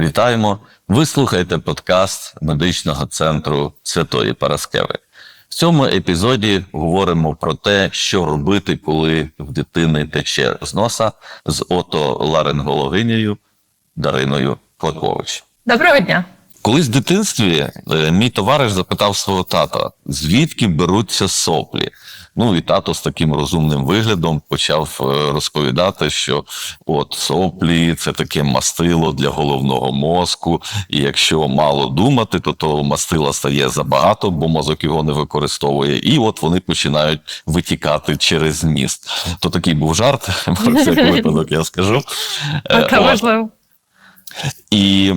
Вітаємо! Ви слухаєте подкаст медичного центру Святої Параскеви. В цьому епізоді говоримо про те, що робити, коли в дитини тече з носа з отоларингологинею Дариною Клакович. Доброго дня. Колись в дитинстві е, мій товариш запитав свого тата, звідки беруться соплі. Ну і тато з таким розумним виглядом почав е, розповідати, що от соплі це таке мастило для головного мозку, і якщо мало думати, то того мастила стає забагато, бо мозок його не використовує, і от вони починають витікати через міст. То такий був жарт, про всякий випадок я скажу. Е, важливо. І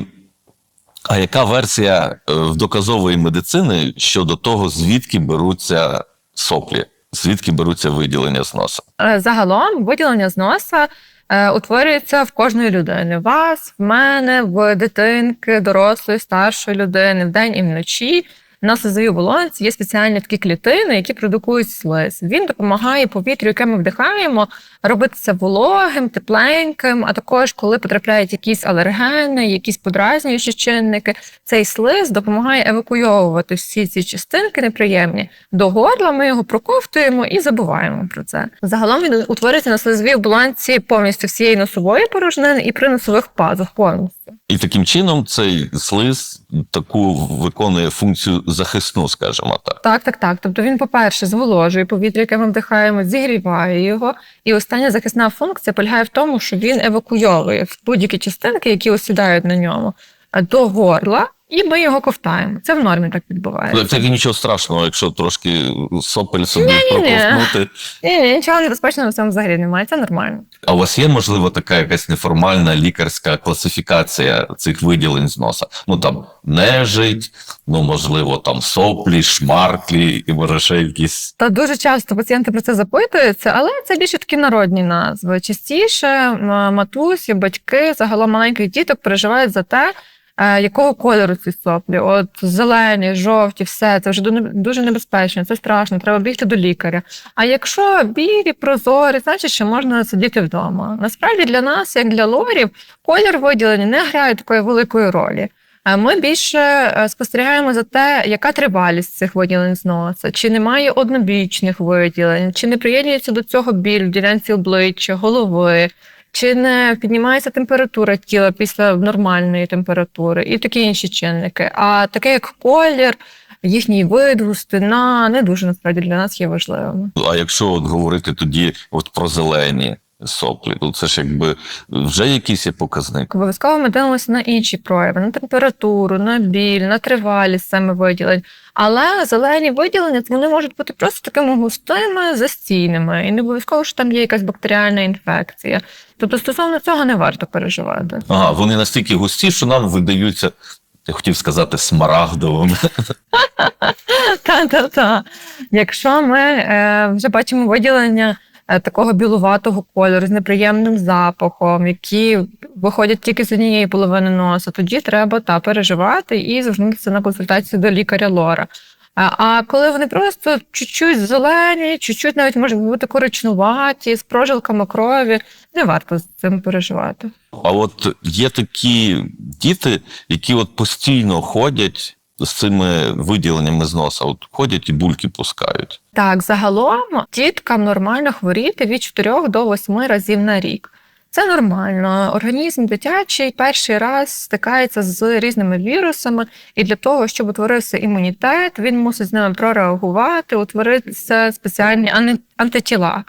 а яка версія е, в доказової медицини щодо того, звідки беруться соплі, звідки беруться виділення з носа? Е, Загалом виділення з носа е, утворюється в кожної людини. Вас, в мене, в дитинки, дорослої, старшої людини, в день і вночі. На слизовій оболонці є спеціальні такі клітини, які продукують слиз. Він допомагає повітрю, яке ми вдихаємо, робитися вологим, тепленьким. А також, коли потрапляють якісь алергени, якісь подразнюючі чинники, цей слиз допомагає евакуйовувати всі ці частинки неприємні до горла. Ми його проковтуємо і забуваємо про це. Загалом він утворюється на слизовій оболонці повністю всієї носової порожнини і при носових пазах повністю. І таким чином цей слиз таку виконує функцію захисну, скажімо так. Так, так, так. Тобто він, по-перше, зволожує повітря, яке ми вдихаємо, зігріває його. І остання захисна функція полягає в тому, що він евакуйовує будь-які частинки, які осідають на ньому, до горла, і ми його ковтаємо. Це в нормі так відбувається. Це нічого страшного, якщо трошки сопель собі проковтнути. Ні, ні, нічого небезпечного в цьому взагалі немає. Це нормально. А у вас є, можливо, така якась неформальна лікарська класифікація цих виділень з носа? Ну там нежить, ну можливо, там соплі, шмарклі і може ще якісь. Та дуже часто пацієнти про це запитуються, але це більше такі народні назви. Частіше матусі, батьки, загалом маленьких діток переживають за те, якого кольору ці соплі. От зелені, жовті, все це вже ду- дуже небезпечно, це страшно, треба бігти до лікаря. А якщо білі, прозорі, значить, що можна сидіти вдома. Насправді для нас, як для лорів, колір виділення не грає такої великої ролі. Ми більше е, спостерігаємо за те, яка тривалість цих виділень з носа, чи немає однобічних виділень, чи не приєднується до цього біль в ділянці обличчя, голови, чи не піднімається температура тіла після нормальної температури, і такі інші чинники. А таке як колір, їхній вид, густина, не дуже насправді для нас є важливими. А якщо от говорити тоді от про зелені соплі, то це ж якби вже якийсь є показник. Обов'язково ми дивимося на інші прояви, на температуру, на біль, на тривалість саме виділень. Але зелені виділення вони можуть бути просто такими густими, застійними, і не обов'язково, що там є якась бактеріальна інфекція. Тобто, стосовно цього не варто переживати. Ага, вони настільки густі, що нам видаються, я хотів сказати, смарагдовими. Та-та-та. Якщо ми е, вже бачимо виділення такого білуватого кольору з неприємним запахом, які виходять тільки з однієї половини носа, тоді треба та переживати і звернутися на консультацію до лікаря лора. А, а коли вони просто чуть-чуть зелені, чуть-чуть навіть можуть бути коричнуваті, з прожилками крові, не варто з цим переживати. А от є такі діти, які от постійно ходять з цими виділеннями з носа, от ходять і бульки пускають. Так, загалом діткам нормально хворіти від 4 до 8 разів на рік. Це нормально. Організм дитячий перший раз стикається з різними вірусами, і для того, щоб утворився імунітет, він мусить з ними прореагувати, утворитися спеціальні антитіла.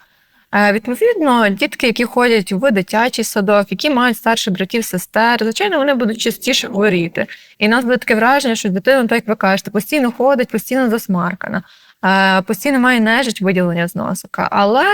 Е, Відповідно, дітки, які ходять в дитячий садок, які мають старших братів, сестер, звичайно, вони будуть частіше хворіти. І в нас буде таке враження, що дитина, так як ви кажете, постійно ходить, постійно засмаркана. Е, Постійно має нежить виділення з носика. Але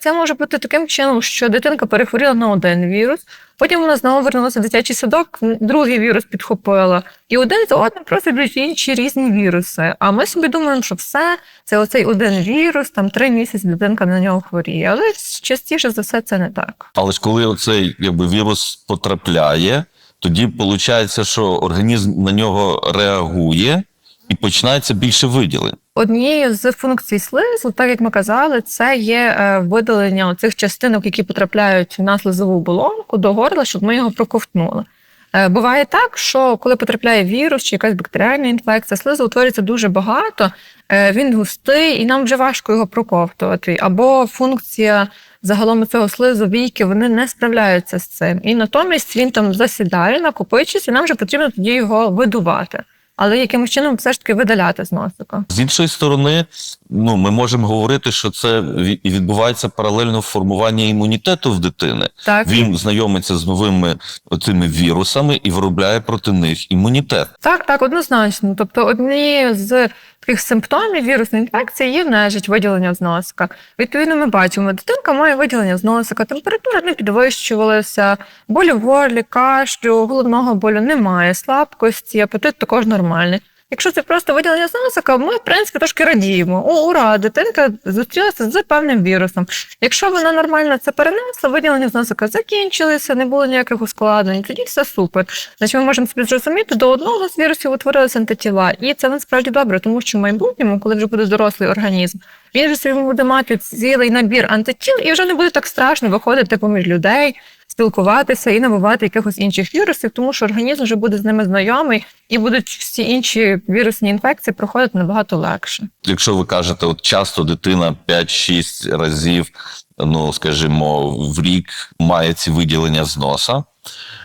це може бути таким чином, що дитинка перехворіла на один вірус, потім вона знову вернулася в дитячий садок, другий вірус підхопила. І один за одним просто йдуть інші різні віруси. А ми собі думаємо, що все це оцей один вірус, там три місяці дитинка на нього хворіє. Але частіше за все це не так. Але ж коли оцей якби, вірус потрапляє, тоді виходить, що організм на нього реагує і починається більше виділень. Однією з функцій слизу, так як ми казали, це є е, видалення цих частинок, які потрапляють на слизову оболонку до горла, щоб ми його проковтнули. Е, Буває так, що коли потрапляє вірус чи якась бактеріальна інфекція, слизу утворюється дуже багато, е, він густий, і нам вже важко його проковтувати. Або функція загалом цього слизу війки вони не справляються з цим. І натомість він там засідає, накопичується, і нам вже потрібно тоді його видувати. Але якимось чином все ж таки видаляти з носика. З іншої сторони, ну ми можемо говорити, що це відбувається паралельно формування імунітету в дитини. Так, Він знайомиться з новими цими вірусами і виробляє проти них імунітет. Так, так, однозначно. Тобто, одні з таких симптомів вірусної інфекції є нежить виділення з носика. Відповідно, ми бачимо, дитинка має виділення з носика, температура не підвищувалася, болю в горлі, кашлю, головного болю немає, слабкості, апетит також нормальний. Якщо це просто виділення з носика, ми, в принципі, трошки радіємо. О, ура, дитинка зустрілася з певним вірусом. Якщо вона нормально це перенесла, виділення з носика закінчилися, не було ніяких ускладнень, тоді все супер. Значить, ми можемо собі зрозуміти, до одного з вірусів утворилися антитіла. І це насправді добре, тому що в майбутньому, коли вже буде дорослий організм, він вже собі буде мати цілий набір антитіл, і вже не буде так страшно виходити поміж людей, спілкуватися і набувати якихось інших вірусів, тому що організм вже буде з ними знайомий, і будуть всі інші вірусні інфекції проходити набагато легше. Якщо ви кажете, от часто дитина 5-6 разів, ну скажімо, в рік має ці виділення з носа,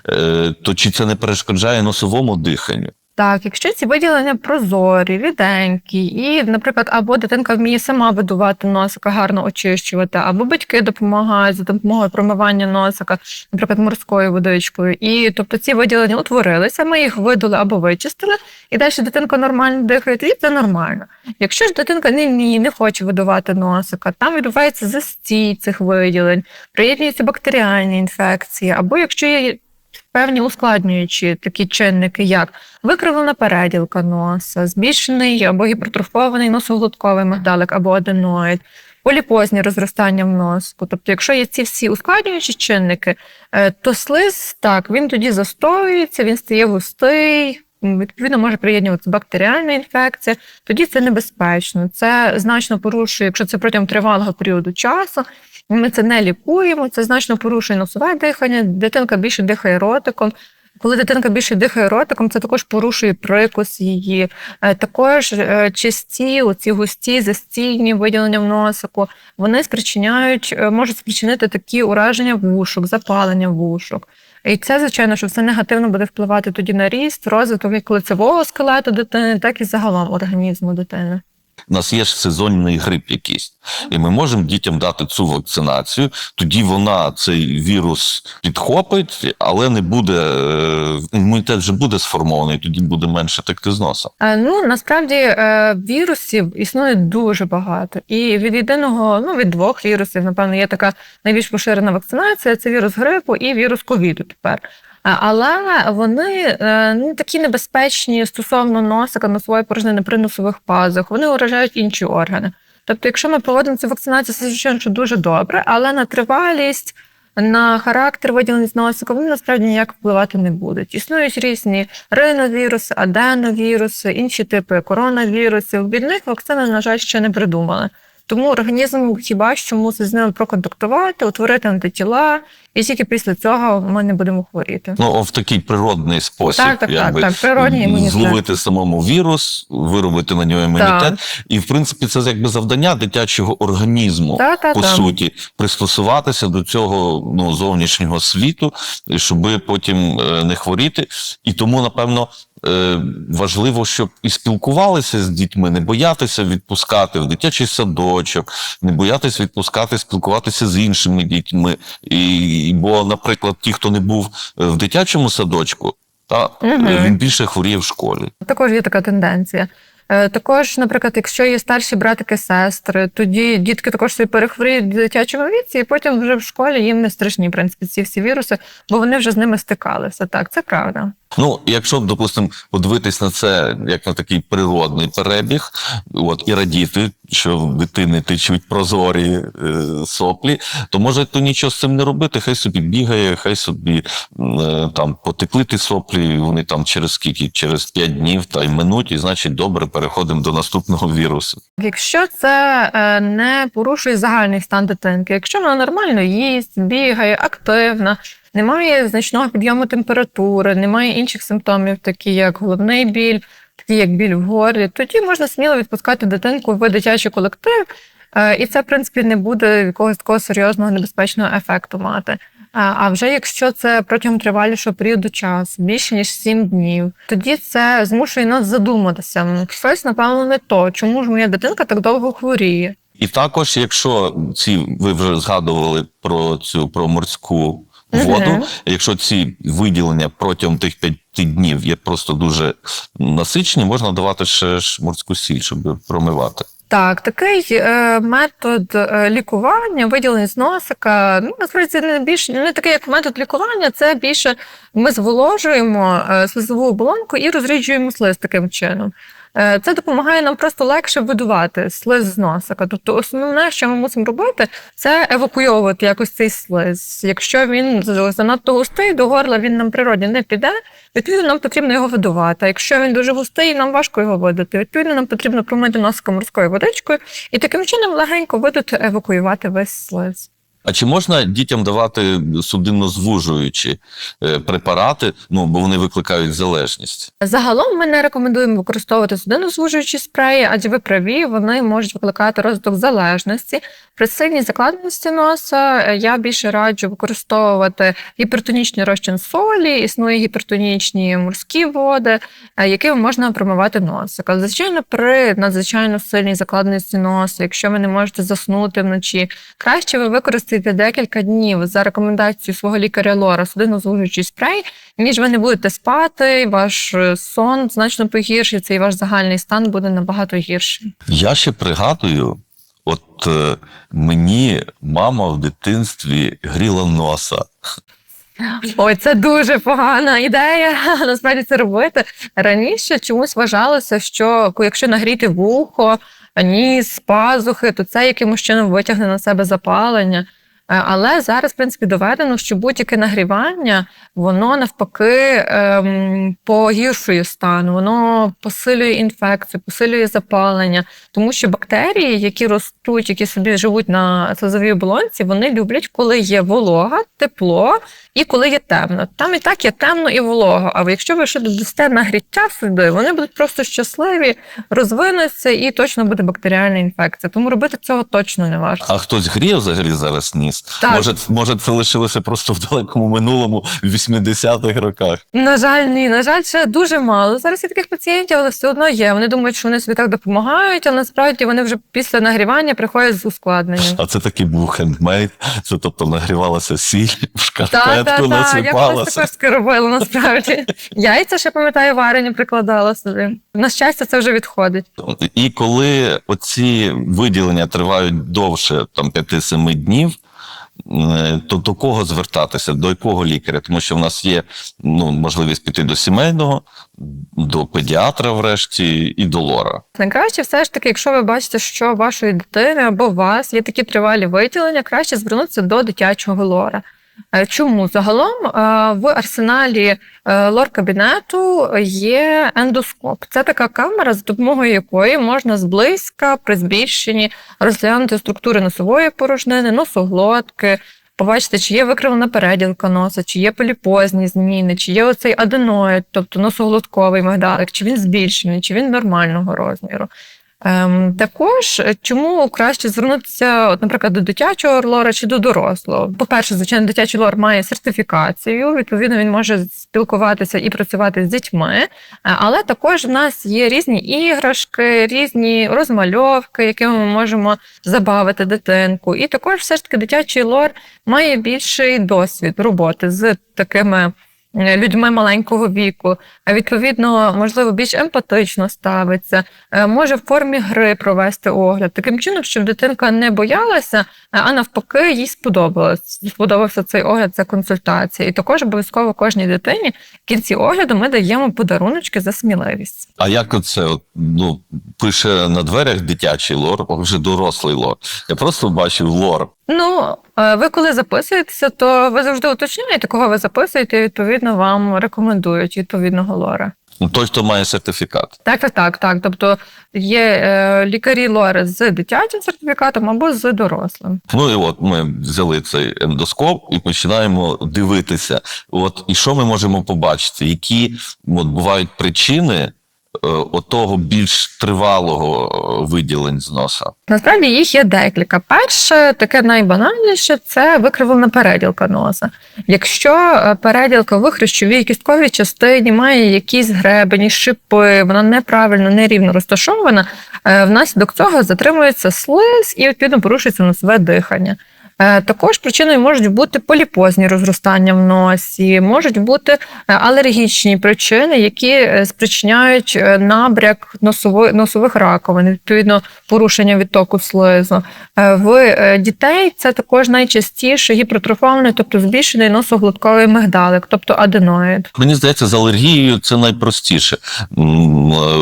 е, то чи це не перешкоджає носовому диханню? Так, якщо ці виділення прозорі, ріденькі, і, наприклад, або дитинка вміє сама видувати носика, гарно очищувати, або батьки допомагають за допомогою промивання носика, наприклад, морською водичкою. І тобто ці виділення утворилися, ми їх видали або вичистили, і далі дитинка нормально дихає, тоді це нормально. Якщо ж дитинка не вміє, не хоче видувати носика, там відбувається застій цих виділень, приєднуються бактеріальні інфекції, або якщо є певні ускладнюючі такі чинники, як викривлена переділка носа, збільшений або гіпертрофований носоглотковий мигдалик або аденоїд, поліпозні розростання в носку. Тобто, якщо є ці всі ускладнюючі чинники, е, то слиз так, він тоді застоюється, він стає густий. Відповідно, може приєднуватися бактеріальна інфекція, тоді це небезпечно. Це значно порушує, якщо це протягом тривалого періоду часу. Ми це не лікуємо, це значно порушує носове дихання, дитинка більше дихає ротиком. Коли дитинка більше дихає ротиком, це також порушує прикус її. Е, Також е, часті, оці густі, застійні виділення в носику, вони спричиняють, е, можуть спричинити такі ураження вушок, запалення вушок. І це, звичайно, що все негативно буде впливати тоді на ріст, розвиток як лицевого скелету дитини, так і загалом організму дитини. У нас є ж сезонний грип якийсь, і ми можемо дітям дати цю вакцинацію. Тоді вона цей вірус підхопить, але не буде е, імунітет вже буде сформований, тоді буде менше текти з носа. Е, Ну насправді е, вірусів існує дуже багато, і від єдиного, ну від двох вірусів, напевно, є така найбільш поширена вакцинація: це вірус грипу і вірус ковіду тепер. Але вони е, ну, такі небезпечні стосовно носика, носової порожнини при носових пазах, вони уражають інші органи. Тобто, якщо ми проводимо цю вакцинацію, це звичайно що дуже добре, але на тривалість, на характер виділення з носика, вони насправді ніяк впливати не будуть. Існують різні риновіруси, аденовіруси, інші типи коронавірусів. Від них вакцини, на жаль, ще не придумали. Тому організм хіба що мусить з ними проконтактувати, утворити антитіла, і тільки після цього ми не будемо хворіти. Ну, в такий природний спосіб, Так, так, так, якби, так, природній імунітет. зловити самому вірус, виробити на нього імунітет. І, в принципі, це якби завдання дитячого організму. Та, та, по та. суті, пристосуватися до цього ну, зовнішнього світу, щоб потім е, не хворіти. І тому, напевно, е, важливо, щоб і спілкувалися з дітьми, не боятися відпускати в дитячий садочок, не боятися відпускати, спілкуватися з іншими дітьми. І, і бо, наприклад, ті, хто не був е, в дитячому садочку, та е, він більше хворіє в школі. Також є така тенденція. Е, Також, наприклад, якщо є старші братики, сестри, тоді дітки також собі перехворіють в дитячому віці, і потім вже в школі їм не страшні, в принципі, ці всі віруси, бо вони вже з ними стикалися. Так, це правда. Ну, якщо, допустимо, подивитись на це як на такий природний перебіг, от і радіти, що дитини течуть прозорі е, соплі, то може то нічого з цим не робити. Хай собі бігає, хай собі е, там потекли ті соплі, вони там через скільки, через 5 днів та й минуть, і значить добре переходимо до наступного вірусу. Якщо це е, не порушує загальний стан дитинки, якщо вона нормально їсть, бігає, активна, немає значного підйому температури, немає інших симптомів, такі як головний біль, такі як біль в горлі, тоді можна сміло відпускати дитинку в дитячий колектив, е, і це, в принципі, не буде якогось такого серйозного небезпечного ефекту мати. А вже якщо це протягом тривалішого періоду часу, більше ніж 7 днів, тоді це змушує нас задуматися. Щось, напевно, не то. Чому ж моя дитинка так довго хворіє? І також, якщо ці ви вже згадували про цю про морську воду, Мгм. якщо ці виділення протягом тих п'яти днів є просто дуже насичені, можна давати ще ж морську сіль, щоб промивати. Так, такий е, метод е, лікування, виділення з носика, ну насправді не більш не такий, як метод лікування, це більше ми зволожуємо е, слизову оболонку і розріджуємо слиз таким чином. Е, Це допомагає нам просто легше видувати слиз з носика. Тобто, основне, що ми мусимо робити, це евакуйовувати якось цей слиз. Якщо він занадто густий, до горла він нам природні не піде. Відповідно, нам потрібно його видувати. Якщо він дуже густий, нам важко його видати. Відповідно, нам потрібно промити носиком морською водичкою і таким чином легенько видати, евакуювати весь слиз. А чи можна дітям давати судиннозвужуючі е, препарати, ну бо вони викликають залежність? Загалом ми не рекомендуємо використовувати судинозвужуючі спреї, адже ви праві, вони можуть викликати розвиток залежності. При сильній закладеності носа е, я більше раджу використовувати гіпертонічний розчин солі, існує гіпертонічні морські води, е, якими можна промивати носик. Але звичайно, при надзвичайно сильній закладеності носа, якщо ви не можете заснути вночі, краще ви використаєте декілька днів за рекомендацією свого лікаря Лора судинозвужуючий спрей, ніж ви не будете спати, ваш е, сон значно погіршиться, і ваш загальний стан буде набагато гірший. Я ще пригадую, от е, мені мама в дитинстві гріла носа. Ой, це дуже погана ідея. Насправді це робити. Раніше чомусь вважалося, що якщо нагріти вухо, ніс, пазухи, то це якимось чином витягне на себе запалення. Е, Але зараз, в принципі, доведено, що будь-яке нагрівання, воно навпаки ем, погіршує стан, воно посилює інфекцію, посилює запалення, тому що бактерії, які ростуть, які собі живуть на слизовій оболонці, вони люблять, коли є волога, тепло і коли є темно. Там і так є темно і волого. А якщо ви ще додасте нагріття сюди, вони будуть просто щасливі, розвинуться і точно буде бактеріальна інфекція. Тому робити цього точно не варто. А хтось гріє взагалі зараз ніс? Так. Може, може, це лишилося просто в далекому минулому, в 80-х роках. На жаль, ні, на жаль, ще дуже мало. Зараз є таких пацієнтів, але все одно є. Вони думають, що вони собі так допомагають, а насправді вони вже після нагрівання приходять з ускладненням. А це такий був хендмейд, це тобто нагрівалася сіль в шкарпетку. Я насипалася. також робила насправді. Яйця ще пам'ятаю, варені прикладала собі. На щастя, це вже відходить. І коли оці виділення тривають довше там 5-7 днів, то до кого звертатися, до якого лікаря? Тому що в нас є ну, можливість піти до сімейного, до педіатра, врешті, і до лора. Найкраще все ж таки, якщо ви бачите, що вашої дитини або вас є такі тривалі виділення, краще звернутися до дитячого лора. Е, Чому загалом е, в арсеналі е, лор-кабінету є ендоскоп. Це така камера, за допомогою якої можна зблизька при збільшенні розглянути структури носової порожнини, носоглотки, побачити, чи є викривлена переділка носа, чи є поліпозні зміни, чи є оцей аденоїд, тобто носоглотковий мигдалик, чи він збільшений, чи він нормального розміру. Ем, також е, чому краще звернутися, от, наприклад, до дитячого лора чи до дорослого? По-перше, звичайно, дитячий лор має сертифікацію, відповідно, він може спілкуватися і працювати з дітьми, Е, але також в нас є різні іграшки, різні розмальовки, якими ми можемо забавити дитинку. І також все ж таки дитячий лор має більший досвід роботи з такими. Е, Людьми маленького віку, а відповідно, можливо, більш емпатично ставиться, е, може в формі гри провести огляд, таким чином, щоб дитинка не боялася, е, а навпаки, їй сподобалось. Сподобався цей огляд, ця консультація. І також обов'язково кожній дитині в кінці огляду ми даємо подаруночки за сміливість. А як оце ну, пише на дверях дитячий лор, а вже дорослий лор? Я просто бачив лор Ну, е, ви коли записуєтеся, то ви завжди уточняєте, кого ви записуєте, і відповідно вам рекомендують відповідного лора. Ну, той, хто має сертифікат. Так, так, так, так. Тобто є е, лікарі лори з дитячим сертифікатом або з дорослим. Ну і от ми взяли цей ендоскоп і починаємо дивитися. От і що ми можемо побачити, які от, бувають причини отого більш тривалого е, виділень з носа. Насправді їх є декілька. Перше, таке найбанальніше це викривлена переділка носа. Якщо е, переділка в хрящовій кістковій частині має якісь гребені, шипи, вона неправильно, нерівно розташована, е, внаслідок цього затримується слиз і відповідно порушується носове дихання. Е, Також причиною можуть бути поліпозні розростання в носі, можуть бути е, алергічні причини, які е, спричиняють набряк носової, носових раковин, відповідно порушення відтоку слизу. В дітей це також найчастіше гіпертрофований, тобто збільшений носоглотковий мигдалик, тобто аденоїд. Мені здається, з алергією це найпростіше,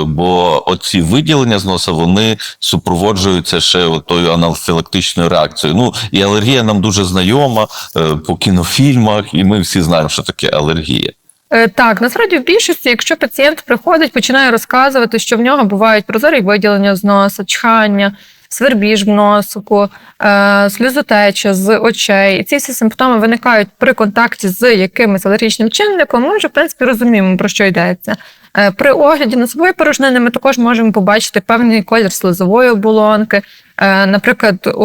бо оці виділення з носа вони супроводжуються ще тою анафілактичною реакцією. Ну і алергія нам дуже знайома е, по кінофільмах, і ми всі знаємо, що таке алергія. Е, Так, насправді в більшості, якщо пацієнт приходить, починає розказувати, що в нього бувають прозорі виділення з носа, чхання, свербіж в носику, е, сльозотеча з очей. І ці всі симптоми виникають при контакті з якимось алергічним чинником. Ми вже в принципі розуміємо, про що йдеться. При огляді носової порожнини ми також можемо побачити певний колір слизової оболонки, наприклад,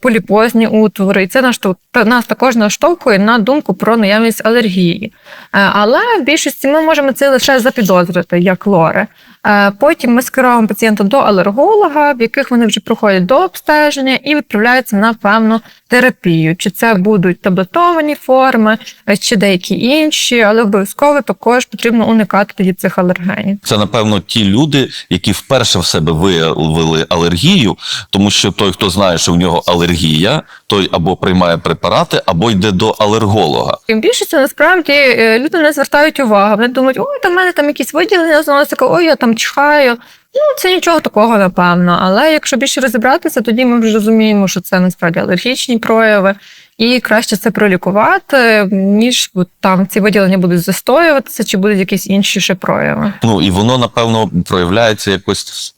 поліпозні утвори. І це наш нас також наштовхує на думку про наявність алергії. Е, Але в більшості ми можемо це лише запідозрити як лори. Е, Потім ми скеровуємо пацієнта до алерголога, в яких вони вже проходять до обстеження і відправляються на певну терапію. Чи це будуть таблетовані форми, е, чи деякі інші, але обов'язково також потрібно уникати тоді цих алергенів. Це напевно ті люди, які вперше в себе виявили алергію, тому що той, хто знає, що в нього алергія, той або приймає препарати, або йде до алерголога. Тим більше це насправді е, люди не звертають увагу. Вони думають, ой, там в мене там якісь виділення з носика, ой, я там чхаю. Ну, це нічого такого, напевно. Але якщо більше розібратися, тоді ми вже розуміємо, що це насправді алергічні прояви, і краще це пролікувати, ніж от там ці виділення будуть застоюватися, чи будуть якісь інші ще прояви. Ну і воно напевно проявляється якось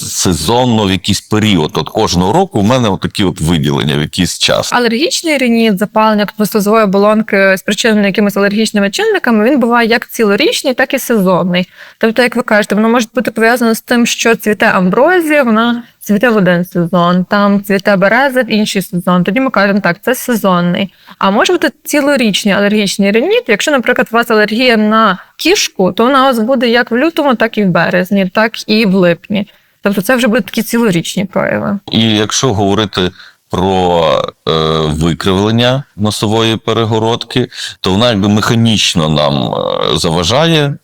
сезонно в якийсь період. От кожного року в мене такі от виділення в якийсь час. Алергічний рініт, запалення слизової оболонки спричинене якимись алергічними чинниками, він буває як цілорічний, так і сезонний. Тобто, як ви кажете, воно може бути пов'язано з тим, що цвіте амброзія, вона цвіте в один сезон, там цвіте береза в інший сезон. Тоді ми кажемо, так, це сезонний. А може бути цілорічний алергічний рініт. Якщо, наприклад, у вас алергія на кішку, то вона у вас буде як в лютому, так і в березні, так і в липні. Тобто це вже будуть такі цілорічні прояви. І якщо говорити про е, викривлення носової перегородки, то вона якби механічно нам е, заважає,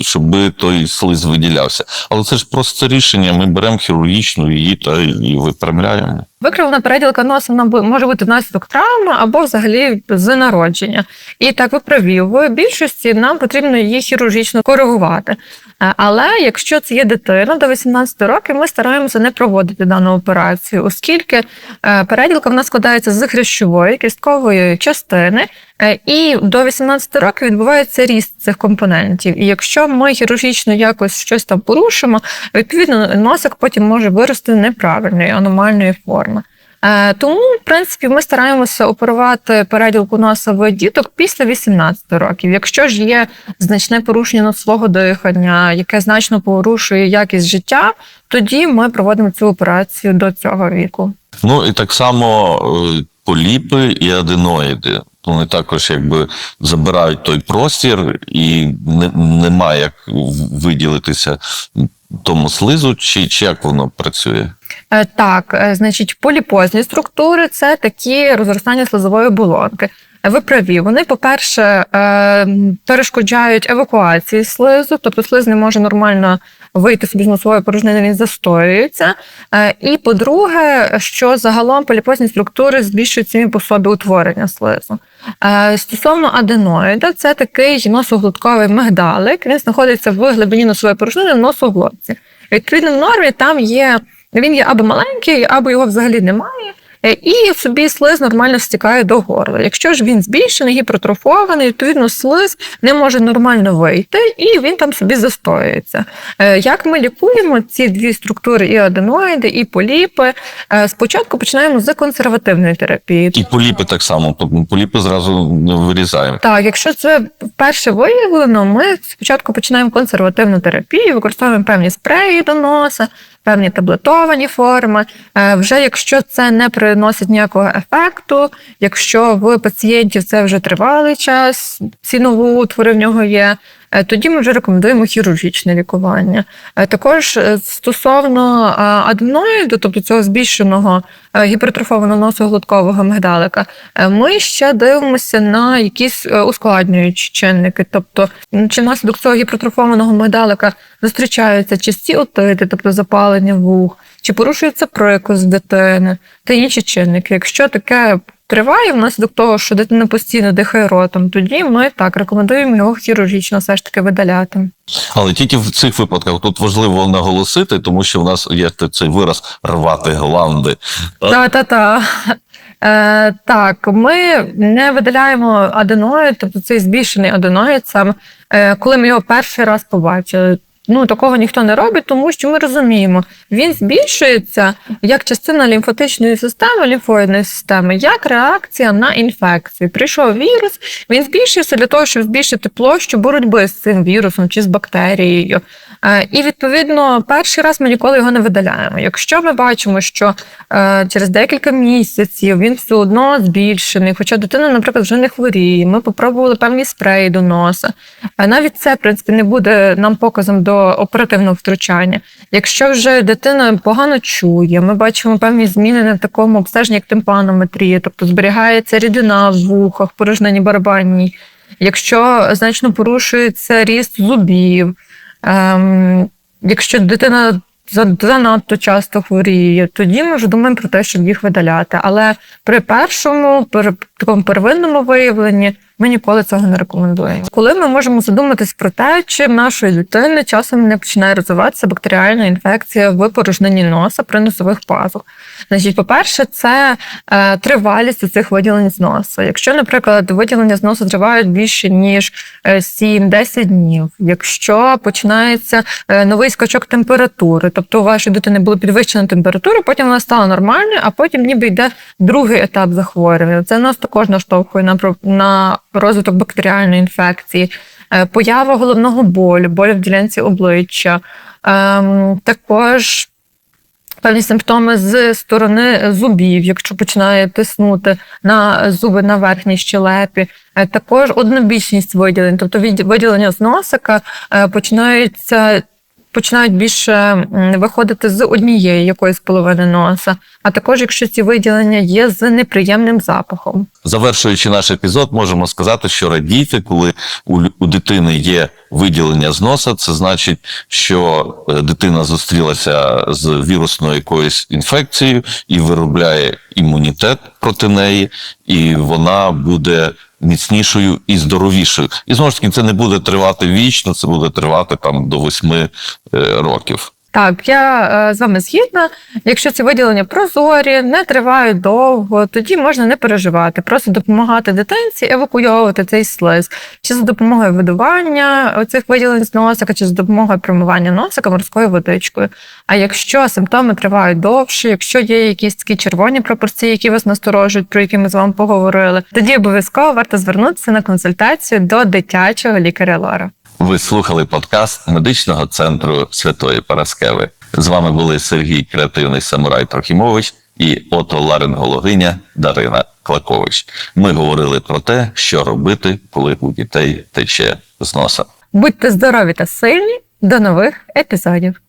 щоб той слиз виділявся. Але це ж просто рішення. Ми беремо хірургічну її та і виправляємо. Викривлена переділка носа бу- може бути внаслідок травми або взагалі з народження. І так ви праві, в більшості нам потрібно її хірургічно коригувати. Е, Але якщо це є дитина до 18 років, ми стараємося не проводити дану операцію, оскільки е, переділка в нас складається з хрящової кісткової частини, е, і до 18 років відбувається ріст цих компонентів. І якщо ми хірургічно якось щось там порушимо, відповідно носик потім може вирости неправильної аномальної форми. Е, Тому, в принципі, ми стараємося оперувати переділку носа в діток після 18 років. Якщо ж є значне порушення носового дихання, яке значно порушує якість життя, тоді ми проводимо цю операцію до цього віку. Ну і так само е, поліпи і аденоїди. Вони також якби забирають той простір, і не, немає як виділитися тому слизу, чи, чи як воно працює. Е, Так, е, значить, поліпозні структури це такі розростання слизової оболонки. Ви праві, вони, по-перше, е, перешкоджають евакуації слизу, тобто слиз не може нормально вийти собі з носової порожнини, він застоюється. Е, І по-друге, що загалом поліпозні структури збільшують самі по собі утворення слизу. Е, Стосовно аденоїда, це такий носоглотковий мигдалик. Він знаходиться в глибині носової порожнини в носоглотці. Відповідно, в нормі там є він є або маленький, або його взагалі немає. Е, і собі слиз нормально стікає до горла. Якщо ж він збільшений, гіпертрофований, відповідно слиз не може нормально вийти, і він там собі застоюється. Е, Як ми лікуємо ці дві структури, і аденоїди, і поліпи? Е, Спочатку починаємо з консервативної терапії. І поліпи так само. Тобто поліпи зразу вирізаємо. Так, якщо це вперше виявлено, ми спочатку починаємо консервативну терапію, використовуємо певні спреї до носа, певні таблетовані форми. Е, Вже якщо це не приносить ніякого ефекту, якщо в пацієнтів це вже тривалий час, цінову новоутвори в нього є. Е, Тоді ми вже рекомендуємо хірургічне лікування. Е, Також е, стосовно аденоїду, тобто цього збільшеного гіпертрофованого носоглоткового мигдалика, ми ще дивимося на якісь ускладнюючі чинники. Тобто, чи внаслідок цього гіпертрофованого мигдалика зустрічаються часті отити, тобто запалення вух, чи порушується прикус дитини та інші чинники. Якщо таке триває внаслідок того, що дитина постійно дихає ротом, тоді ми так рекомендуємо його хірургічно все ж таки видаляти. Але тільки в цих випадках тут важливо наголосити, тому що в нас є цей вираз рвати гланди. Та та та. Е, так, ми не видаляємо аденоїд, тобто цей збільшений аденоїд сам, е, коли ми його перший раз побачили. Ну, такого ніхто не робить, тому що ми розуміємо, він збільшується як частина лімфатичної системи, лімфоїдної системи, як реакція на інфекцію. Прийшов вірус, він збільшився для того, щоб збільшити площу боротьби з цим вірусом чи з бактерією. Е, І відповідно, перший раз ми ніколи його не видаляємо. Якщо ми бачимо, що е, через декілька місяців він все одно збільшений, хоча дитина, наприклад, вже не хворіє, ми попробували певні спреї до носа. Навіть це, в принципі, не буде нам показом до оперативного втручання. Якщо вже дитина погано чує, ми бачимо певні зміни на такому обстеженні, як тимпанометрія, тобто зберігається рідина в вухах, порожненні барабанній. Якщо значно порушується ріст зубів, ем, якщо дитина занадто часто хворіє, тоді ми вже думаємо про те, щоб їх видаляти. Але при першому, при такому первинному виявленні, ми ніколи цього не рекомендуємо. Коли ми можемо задуматись про те, чи в нашої дитини часом не починає розвиватися бактеріальна інфекція в порожнині носа при носових пазух. Значить, по-перше, це е, тривалість цих виділень з носа. Якщо, наприклад, виділення з носу тривають більше ніж е, 7-10 днів, якщо починається е, новий скачок температури, тобто у вашої дитини була підвищена температура, потім вона стала нормальною, а потім ніби йде другий етап захворювання. Це нас також наштовхує на на розвиток бактеріальної інфекції, Е, поява головного болю, болю в ділянці обличчя. Ем, також певні симптоми з сторони зубів, якщо починає тиснути на зуби на верхній щелепі. Е, Також однобічність виділень, тобто виділення з носика е, починаються. Починають більше виходити з однієї якоїсь половини носа, а також якщо ці виділення є з неприємним запахом. Завершуючи наш епізод, можемо сказати, що радійте, коли у, дитини є виділення з носа, це значить, що е, дитина зустрілася з вірусною якоюсь інфекцією і виробляє імунітет проти неї, і вона буде міцнішою і здоровішою. І знову ж таки, це не буде тривати вічно, це буде тривати там до восьми е, років. Так, я е, з вами згідна. Якщо ці виділення прозорі, не тривають довго, тоді можна не переживати, просто допомагати дитинці евакуйовувати цей слиз, чи за допомогою видування цих виділень з носика, чи за допомогою промивання носика морською водичкою. А якщо симптоми тривають довше, якщо є якісь такі червоні пропорції, які вас насторожують, про які ми з вами поговорили, тоді обов'язково варто звернутися на консультацію до дитячого лікаря Лора. Ви слухали подкаст медичного центру Святої Параскеви. З вами були Сергій Креативний Самурай Трохімович і отоларингологиня Дарина Клакович. Ми говорили про те, що робити, коли у дітей тече з носа. Будьте здорові та сильні. До нових епізодів.